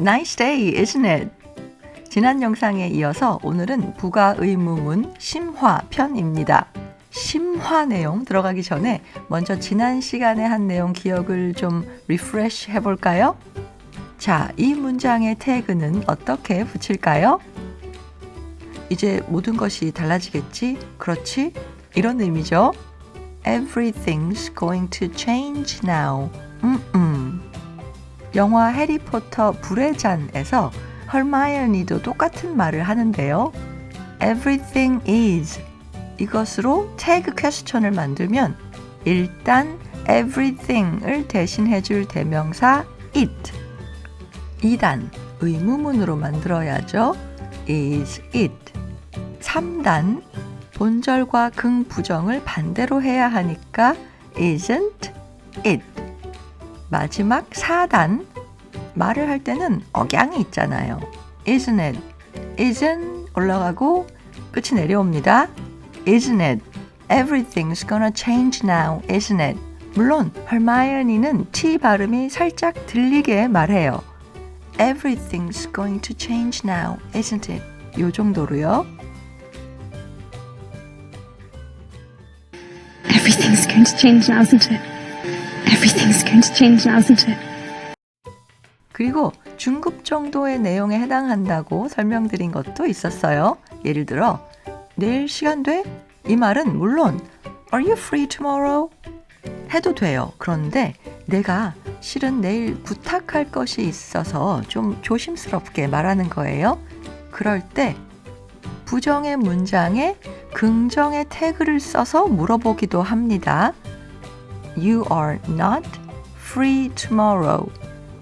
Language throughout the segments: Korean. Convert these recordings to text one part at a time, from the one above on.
Nice day, isn't it? 지난 영상에 이어서 오늘은 부가 의무문 심화 편입니다. 심화 내용 들어가기 전에 먼저 지난 시간에 한 내용 기억을 좀 리프레시 해볼까요? 자, 이 문장의 태그는 어떻게 붙일까요? 이제 모든 것이 달라지겠지? 그렇지? 이런 의미죠. Everything's going to change now. 음, 음. 영화 해리포터 불의 잔에서 헐마이언이도 똑같은 말을 하는데요. Everything is 이것으로 태그 퀘스천을 만들면 일단 everything을 대신해 줄 대명사 it 2단 의무문으로 만들어야죠. is it 3단 본절과 긍부정을 반대로 해야 하니까 isn't it 마지막 4단 말을 할 때는 억양이 있잖아요. isn't it isn't 올라가고 끝이 내려옵니다. isn't it everything's gonna change now isn't it 물론 헐마이언이는 T 발음이 살짝 들리게 말해요. Everything's going to change now, isn't it? 요 정도로요. Everything's going to change now, isn't it? Everything's going to change now, isn't it? 그리고 중급 정도의 내용에 해당한다고 설명드린 것도 있었어요. 예를 들어, 내일 시간 돼? 이 말은 물론 Are you free tomorrow? 해도 돼요. 그런데 내가 실은 내일 부탁할 것이 있어서 좀 조심스럽게 말하는 거예요. 그럴 때 부정의 문장에 긍정의 태그를 써서 물어보기도 합니다. You are not free tomorrow.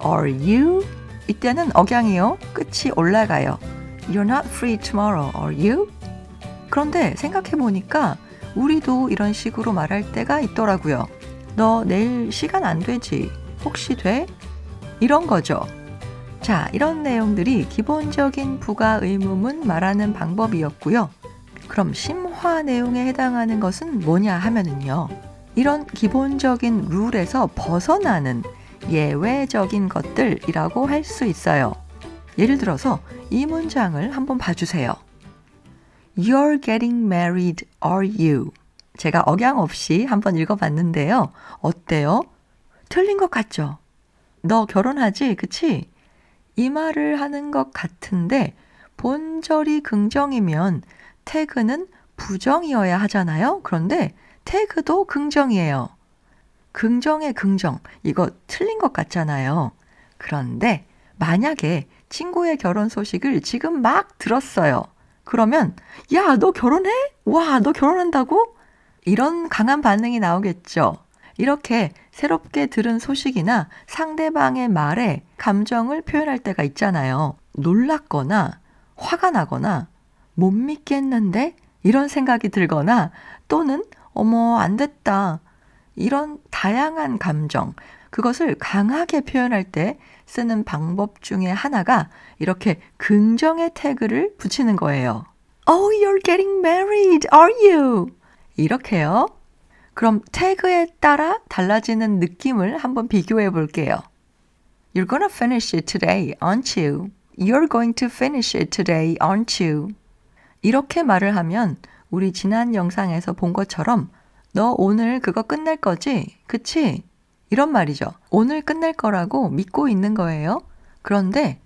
Are you? 이때는 억양이요. 끝이 올라가요. You're not free tomorrow. Are you? 그런데 생각해 보니까 우리도 이런 식으로 말할 때가 있더라고요. 너 내일 시간 안 되지? 혹시 돼? 이런 거죠. 자, 이런 내용들이 기본적인 부가 의무문 말하는 방법이었고요. 그럼 심화 내용에 해당하는 것은 뭐냐 하면은요. 이런 기본적인 룰에서 벗어나는 예외적인 것들이라고 할 수 있어요. 예를 들어서 이 문장을 한번 봐주세요. You're getting married, are you? 제가 억양 없이 한번 읽어봤는데요. 어때요? 틀린 것 같죠? 너 결혼하지? 그치? 이 말을 하는 것 같은데 본절이 긍정이면 태그는 부정이어야 하잖아요. 그런데 태그도 긍정이에요. 긍정의 긍정. 이거 틀린 것 같잖아요. 그런데 만약에 친구의 결혼 소식을 지금 막 들었어요. 그러면 야, 너 결혼해? 와, 너 결혼한다고? 이런 강한 반응이 나오겠죠. 이렇게 새롭게 들은 소식이나 상대방의 말에 감정을 표현할 때가 있잖아요. 놀랐거나 화가 나거나 못 믿겠는데 이런 생각이 들거나 또는 어머 안 됐다 이런 다양한 감정 그것을 강하게 표현할 때 쓰는 방법 중에 하나가 이렇게 긍정의 태그를 붙이는 거예요. Oh, you're getting married, are you? 이렇게요. 그럼 태그에 따라 달라지는 느낌을 한번 비교해 볼게요. You're gonna finish it today, aren't you? You're going to finish it today, aren't you? 이렇게 말을 하면 우리 지난 영상에서 본 것처럼 너 오늘 그거 끝낼 거지? 그치? 이런 말이죠. 오늘 끝낼 거라고 믿고 있는 거예요. 그런데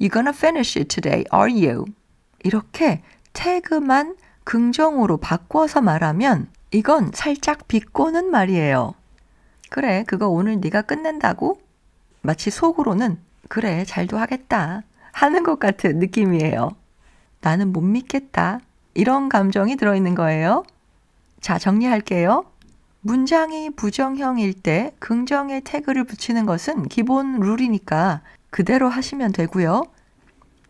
You're gonna finish it today, are you? 이렇게 태그만 긍정으로 바꿔서 말하면 이건 살짝 비꼬는 말이에요. 그래, 그거 오늘 네가 끝낸다고? 마치 속으로는 그래, 잘도 하겠다 하는 것 같은 느낌이에요. 나는 못 믿겠다. 이런 감정이 들어있는 거예요. 자, 정리할게요. 문장이 부정형일 때 긍정의 태그를 붙이는 것은 기본 룰이니까 그대로 하시면 되고요.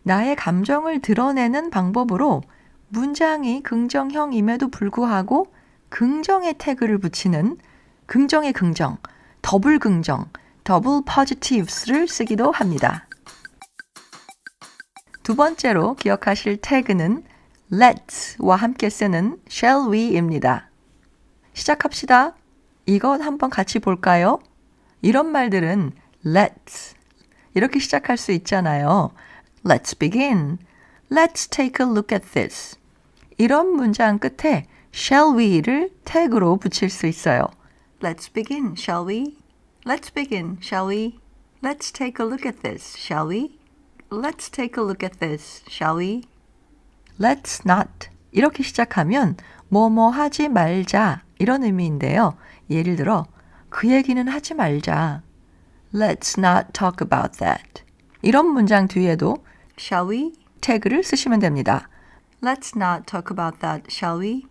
나의 감정을 드러내는 방법으로 문장이 긍정형임에도 불구하고 긍정의 태그를 붙이는 긍정의 긍정, 더블 긍정, 더블 positive스를 쓰기도 합니다. 두 번째로 기억하실 태그는 let's와 함께 쓰는 shall we입니다. 시작합시다. 이것 한번 같이 볼까요? 이런 말들은 let's, 이렇게 시작할 수 있잖아요. Let's begin. Let's take a look at this. 이런 문장 끝에 shall we를 태그로 붙일 수 있어요. Let's begin, shall we? Let's begin, shall we? Let's take a look at this, shall we? Let's take a look at this, shall we? Let's not. 이렇게 시작하면 뭐뭐 하지 말자 이런 의미인데요. 예를 들어 그 얘기는 하지 말자. Let's not talk about that. 이런 문장 뒤에도 shall we 태그를 쓰시면 됩니다. Let's not talk about that, shall we?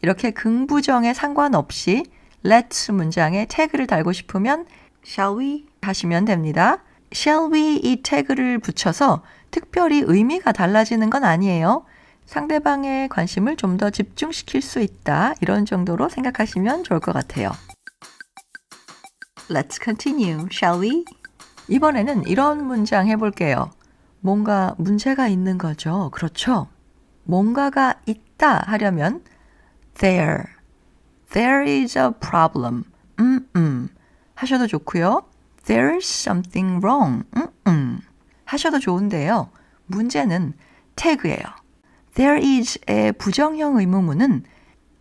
이렇게 긍부정에 상관없이 let's 문장에 태그를 달고 싶으면 shall we 하시면 됩니다. shall we 이 태그를 붙여서 특별히 의미가 달라지는 건 아니에요. 상대방의 관심을 좀 더 집중시킬 수 있다. 이런 정도로 생각하시면 좋을 것 같아요. Let's continue, shall we? 이번에는 이런 문장 해볼게요. 뭔가 문제가 있는 거죠. 그렇죠? 뭔가가 있다 하려면 there, there is a problem. 음, 음. 하셔도 좋고요. There's something wrong. 음, 음. 하셔도 좋은데요. 문제는 태그예요. There is의 부정형 의문문은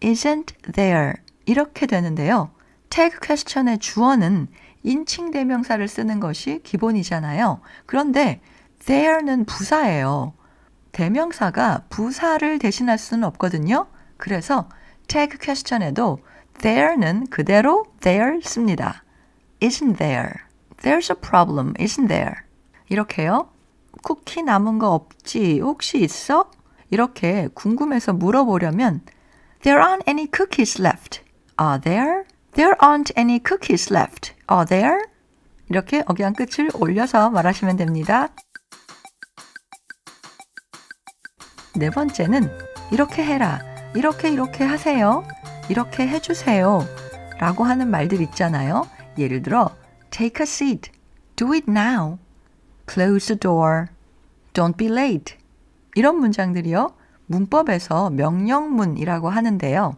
isn't there 이렇게 되는데요. 태그 퀘스천의 주어는 인칭 대명사를 쓰는 것이 기본이잖아요. 그런데 there는 부사예요. 대명사가 부사를 대신할 수는 없거든요. 그래서 태그 퀘스천에도 there는 그대로 there 씁니다. isn't there. There's a problem, isn't there? 이렇게요. 쿠키 남은 거 없지? 혹시 있어? 이렇게 궁금해서 물어보려면 There aren't any cookies left. Are there? There aren't any cookies left. Are there? 이렇게 억양 끝을 올려서 말하시면 됩니다. 네 번째는 이렇게 해라. 이렇게 이렇게 하세요. 이렇게 해주세요. 라고 하는 말들 있잖아요. 예를 들어 Take a seat. Do it now. Close the door. Don't be late. 이런 문장들이요. 문법에서 명령문이라고 하는데요.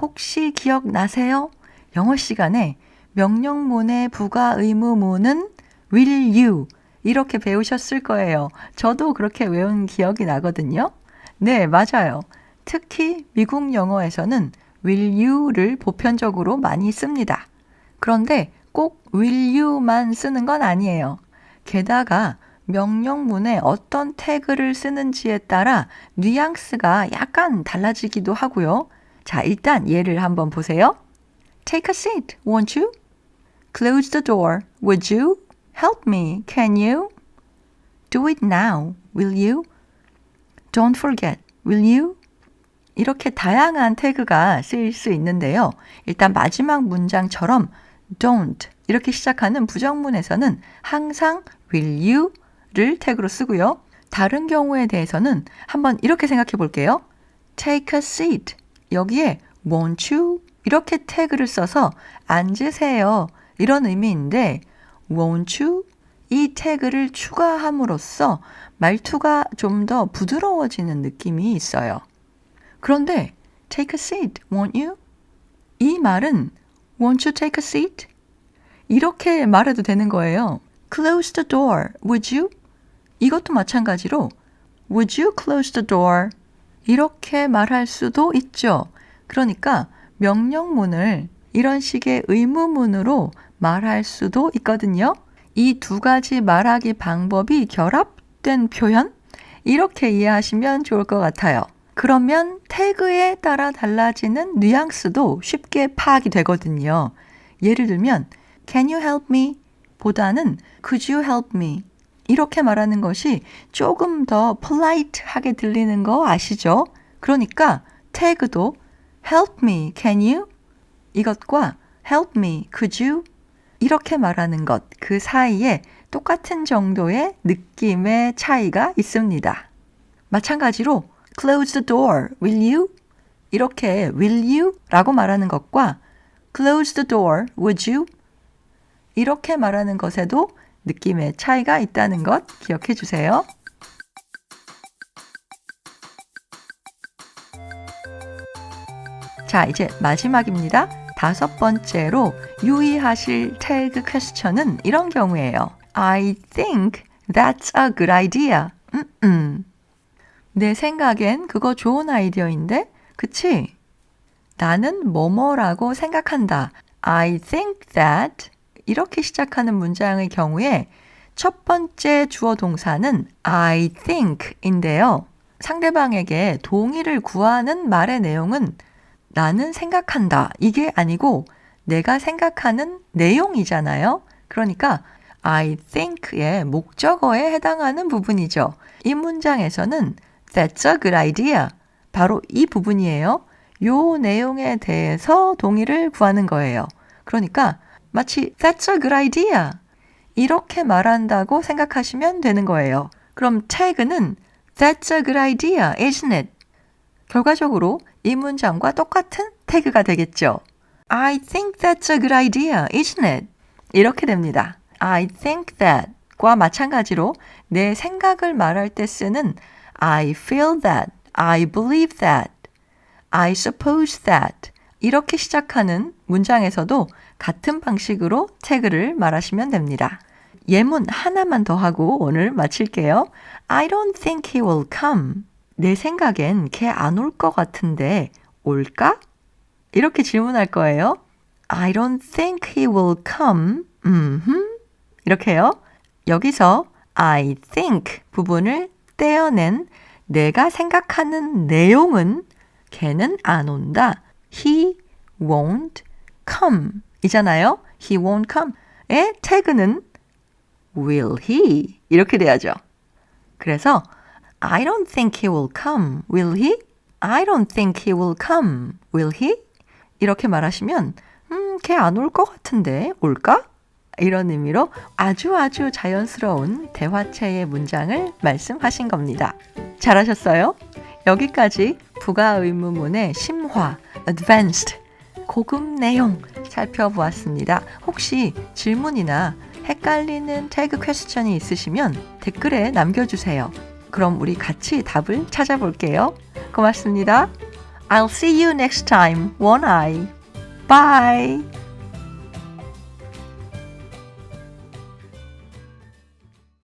혹시 기억나세요? 영어 시간에 명령문의 부가 의무문은 will you 이렇게 배우셨을 거예요. 저도 그렇게 외운 기억이 나거든요. 네, 맞아요. 특히 미국 영어에서는 will you를 보편적으로 많이 씁니다. 그런데 꼭 will you만 쓰는 건 아니에요. 게다가 명령문에 어떤 태그를 쓰는지에 따라 뉘앙스가 약간 달라지기도 하고요. 자, 일단 예를 한번 보세요. Take a seat, won't you? Close the door, would you? Help me, can you? Do it now, will you? Don't forget, will you? 이렇게 다양한 태그가 쓰일 수 있는데요. 일단 마지막 문장처럼 don't 이렇게 시작하는 부정문에서는 항상 will you 를 태그로 쓰고요. 다른 경우에 대해서는 한번 이렇게 생각해 볼게요. take a seat. 여기에 won't you 이렇게 태그를 써서 앉으세요. 이런 의미인데 won't you 이 태그를 추가함으로써 말투가 좀 더 부드러워지는 느낌이 있어요. 그런데 take a seat, won't you? 이 말은 won't you take a seat? 이렇게 말해도 되는 거예요. Close the door, would you? 이것도 마찬가지로 Would you close the door? 이렇게 말할 수도 있죠. 그러니까 명령문을 이런 식의 의무문으로 말할 수도 있거든요. 이 두 가지 말하기 방법이 결합된 표현? 이렇게 이해하시면 좋을 것 같아요. 그러면 태그에 따라 달라지는 뉘앙스도 쉽게 파악이 되거든요. 예를 들면 Can you help me? 보다는 Could you help me? 이렇게 말하는 것이 조금 더 polite하게 들리는 거 아시죠? 그러니까 태그도 help me, can you? 이것과 help me, could you? 이렇게 말하는 것, 그 사이에 똑같은 정도의 느낌의 차이가 있습니다. 마찬가지로 close the door, will you? 이렇게 will you? 라고 말하는 것과 close the door, would you? 이렇게 말하는 것에도 느낌의 차이가 있다는 것 기억해 주세요. 자, 이제 마지막입니다. 다섯 번째로 유의하실 태그 퀘스천은 이런 경우예요. I think that's a good idea. 음, 음. 내 생각엔 그거 좋은 아이디어인데, 그치? 나는 뭐뭐라고 생각한다. I think that 이렇게 시작하는 문장의 경우에 첫 번째 주어 동사는 I think인데요. 상대방에게 동의를 구하는 말의 내용은 나는 생각한다. 이게 아니고 내가 생각하는 내용이잖아요. 그러니까 I think의 목적어에 해당하는 부분이죠. 이 문장에서는 That's a good idea. 바로 이 부분이에요. 요 내용에 대해서 동의를 구하는 거예요. 그러니까 마치 That's a good idea. 이렇게 말한다고 생각하시면 되는 거예요. 그럼 태그는 That's a good idea, isn't it? 결과적으로 이 문장과 똑같은 태그가 되겠죠. I think that's a good idea, isn't it? 이렇게 됩니다. I think that 과 마찬가지로 내 생각을 말할 때 쓰는 I feel that, I believe that, I suppose that 이렇게 시작하는 문장에서도 같은 방식으로 태그를 말하시면 됩니다. 예문 하나만 더 하고 오늘 마칠게요. I don't think he will come. 내 생각엔 걔 안 올 것 같은데 올까? 이렇게 질문할 거예요. I don't think he will come. 음흠. 이렇게요. 여기서 I think 부분을 떼어낸 내가 생각하는 내용은 걔는 안 온다. He won't come 이잖아요. He won't come의 태그는 will he 이렇게 돼야죠. 그래서 I don't think he will come. Will he? I don't think he will come. Will he? 이렇게 말하시면 음, 걔 안 올 것 같은데 올까? 이런 의미로 아주 아주 자연스러운 대화체의 문장을 말씀하신 겁니다. 잘하셨어요? 여기까지 부가 의문문의 심화, advanced, 고급 내용 살펴보았습니다. 혹시 질문이나 헷갈리는 태그 퀘스천이 있으시면 댓글에 남겨주세요. 그럼 우리 같이 답을 찾아볼게요. 고맙습니다. I'll see you next time. One eye. Bye.